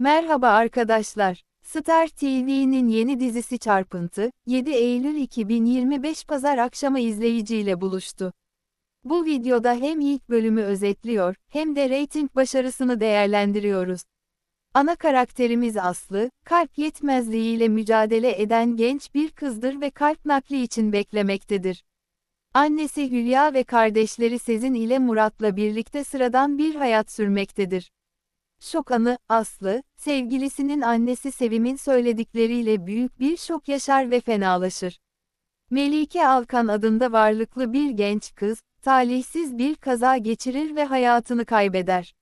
Merhaba arkadaşlar. Star TV'nin yeni dizisi Çarpıntı, 7 Eylül 2025 Pazar akşamı izleyiciyle buluştu. Bu videoda hem ilk bölümü özetliyor, hem de reyting başarısını değerlendiriyoruz. Ana karakterimiz Aslı, kalp yetmezliğiyle mücadele eden genç bir kızdır ve kalp nakli için beklemektedir. Annesi Hülya ve kardeşleri Sezin ile Murat'la birlikte sıradan bir hayat sürmektedir. Şok anı, Aslı, sevgilisinin annesi Sevim'in söyledikleriyle büyük bir şok yaşar ve fenalaşır. Melike Alkan adında varlıklı bir genç kız, talihsiz bir kaza geçirir ve hayatını kaybeder.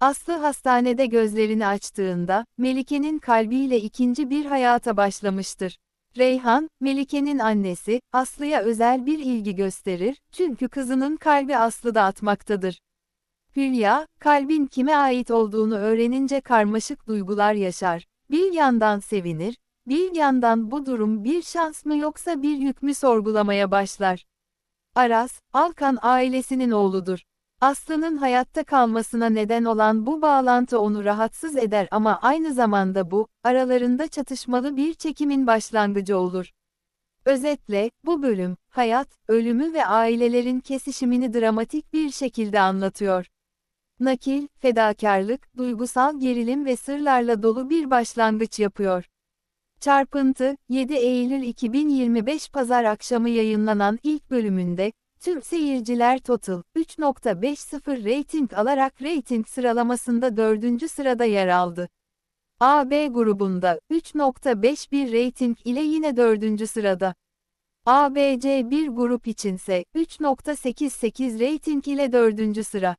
Aslı hastanede gözlerini açtığında, Melike'nin kalbiyle ikinci bir hayata başlamıştır. Reyhan, Melike'nin annesi, Aslı'ya özel bir ilgi gösterir, çünkü kızının kalbi Aslı'da atmaktadır. Hülya, kalbin kime ait olduğunu öğrenince karmaşık duygular yaşar. Bir yandan sevinir, bir yandan bu durum bir şans mı yoksa bir yük mü sorgulamaya başlar. Aras, Alkan ailesinin oğludur. Aslı'nın hayatta kalmasına neden olan bu bağlantı onu rahatsız eder ama aynı zamanda bu, aralarında çatışmalı bir çekimin başlangıcı olur. Özetle, bu bölüm, hayat, ölümü ve ailelerin kesişimini dramatik bir şekilde anlatıyor. Nakil, fedakarlık, duygusal gerilim ve sırlarla dolu bir başlangıç yapıyor. Çarpıntı, 7 Eylül 2025 Pazar akşamı yayınlanan ilk bölümünde, tüm seyirciler Total 3.50 reyting alarak reyting sıralamasında 4. sırada yer aldı. AB grubunda 3.51 reyting ile yine 4. sırada. ABC bir grup içinse 3.88 reyting ile 4. sıra.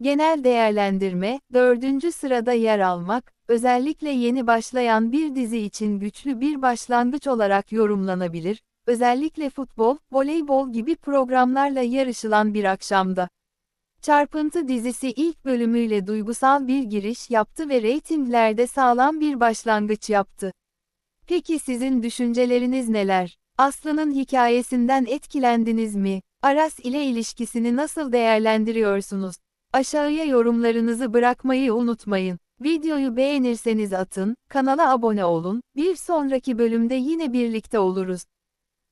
Genel değerlendirme, 4. sırada yer almak, özellikle yeni başlayan bir dizi için güçlü bir başlangıç olarak yorumlanabilir, özellikle futbol, voleybol gibi programlarla yarışılan bir akşamda. Çarpıntı dizisi ilk bölümüyle duygusal bir giriş yaptı ve reytinglerde sağlam bir başlangıç yaptı. Peki sizin düşünceleriniz neler? Aslı'nın hikayesinden etkilendiniz mi? Aras ile ilişkisini nasıl değerlendiriyorsunuz? Aşağıya yorumlarınızı bırakmayı unutmayın. Videoyu beğenirseniz atın, kanala abone olun, bir sonraki bölümde yine birlikte oluruz.